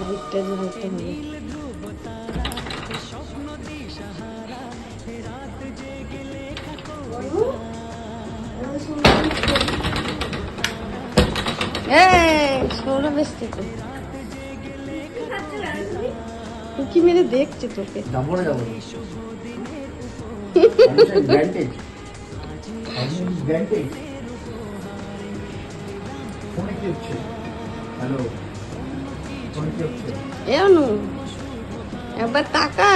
লাইটটা জ্বালতে হবে সৌরভ এসছে তো। উকি মেরে দেখছে তোকে। হ্যালো ফোনে কি হচ্ছে এ অনু একবার তাকা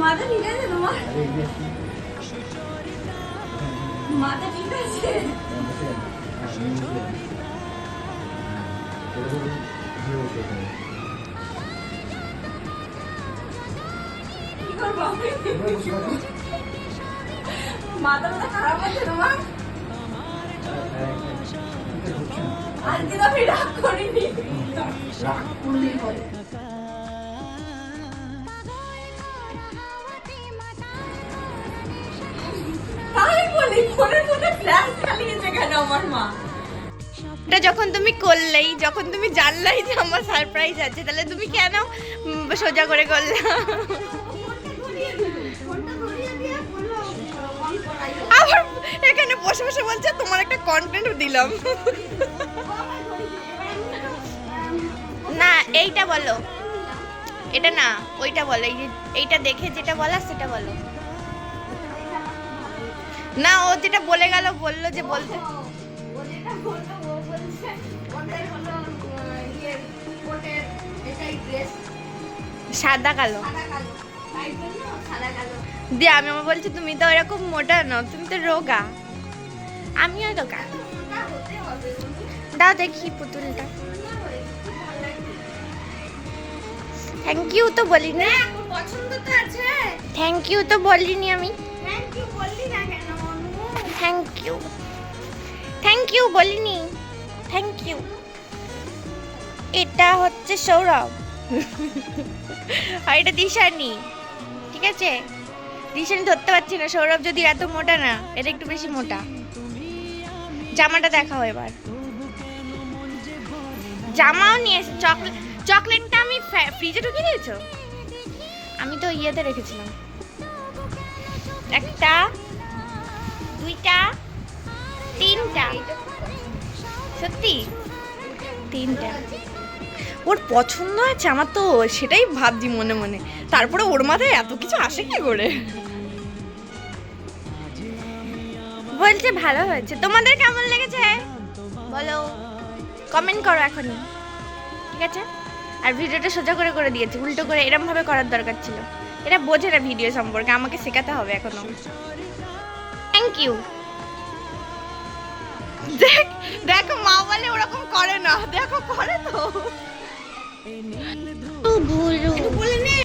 মাথা ঠিক আছে তোমার? মাথা ঠিক আছে। মাথা মাথা খারাপ আছে তোমার। আজকে তো আমি রাগ করিনি রাগ করলেই হয় তাই বলি, ফোনের মধ্যে ফ্ল্যাশ চালিয়েছে কেন আমার মা এটা যখন তুমি করলেই, যখন তুমি জানলাই যে আমার সারপ্রাইজ আছে, তাহলে তুমি কেন সোজা করে করলে? আবার এখানে বসে বসে বলছে, তোমার একটা কন্টেন্ট দিলাম। না, এইটা বলো। এটা না, ওইটা বলো, এই এইটা দেখে যেটা বলা সেটা বলো। না, ও যেটা বলে গেল, বলল যে বলতে সাদা কালো। দিয়ে আমি আমার বলছি তুমি তো এরকম মোটা নও তুমি তো রোগা। আমিও রোগা দাও দেখি পুতুলটা। থ্যাংক ইউ তো বলিনি। পছন্দ তো আছে থ্যাংক ইউ তো বলিনি আমি থ্যাংক ইউ ইউ বলিনি। থ্যাংক ইউ এটা হচ্ছে সৌরভ। আর এটা দিশানি। ঠিক আছে? দিশানি ধরতে পারছি না। সৌরভ যদি এত মোটা না, এটা একটু বেশি মোটা। জামাটা দেখাও এবার। জামাও নিয়ে এসে চকলেট চকলেটটা আমি ফ্রিজে ঢুকিয়ে দিয়েছ? আমি তো ইয়েতে রেখেছিলাম। একটা, দুইটা তিনটা। সত্যি? তিনটা। ওর পছন্দ হয়েছে আমার তো সেটাই ভাবছি মনে মনে। তারপরে ওর মাথায় এত কিছু আসে কি করে? বলছে ভালো হয়েছে। তোমাদের কেমন লেগেছে? বলো। কমেন্ট করো এখনই। ঠিক আছে? আর ভিডিওটা সোজা করে করে দিয়েছে উল্টো করে এরম ভাবে করার দরকার ছিল। এটা বোঝে না ভিডিও সম্পর্কে আমাকে শেখাতে হবে এখনও। থ্যাংক ইউ দেখ, দেখো মা বলে ওরকম করে না, দেখো করে তো।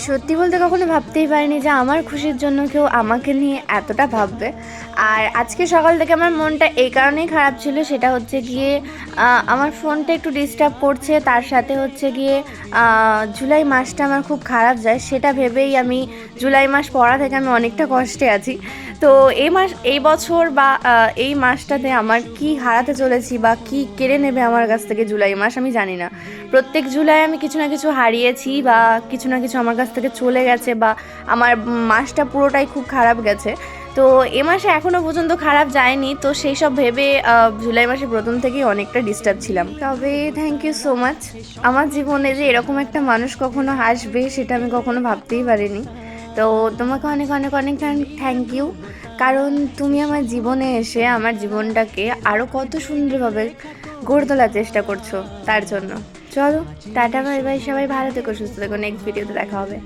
সত্যি বলতে কখনো ভাবতেই পারিনি যে আমার খুশির জন্য কেউ আমাকে নিয়ে এতটা ভাববে। আর আজকে সকাল থেকে আমার মনটা এই কারণেই খারাপ ছিল, সেটা হচ্ছে গিয়ে আমার ফোনটা একটু ডিস্টার্ব করছে, তার সাথে হচ্ছে গিয়ে জুলাই মাসটা আমার খুব খারাপ যায়, সেটা ভেবেই আমি জুলাই মাস পড়া থেকে আমি অনেকটা কষ্টে আছি। তো এই মাস, এই বছর বা এই মাসটাতে আমার কি হারাতে চলেছি বা কি কেড়ে নেবে আমার কাছ থেকে জুলাই মাস আমি জানি না। প্রত্যেক জুলাই আমি কিছু না কিছু হারিয়েছি বা কিছু না কিছু আমার কাছ থেকে চলে গেছে বা আমার মাসটা পুরোটাই খুব খারাপ গেছে। তো এ মাসে এখনও পর্যন্ত খারাপ যায়নি, তো সেই সব ভেবে জুলাই মাসে প্রথম থেকেই অনেকটা ডিস্টার্ব ছিলাম। তবে থ্যাংক ইউ সো মাচ আমার জীবনে যে এরকম একটা মানুষ কখনো আসবে সেটা আমি কখনো ভাবতেই পারিনি। তো তোমাকে অনেক অনেক অনেক থ্যাংক ইউ কারণ তুমি আমার জীবনে এসে আমার জীবনটাকে আরও কত সুন্দরভাবে গড়ে তোলার চেষ্টা করছ তার জন্য। চলো, টাটা বাই বাই সবাই ভালো থেকো, সুস্থ থেকো নেক্সট ভিডিওতে দেখা হবে।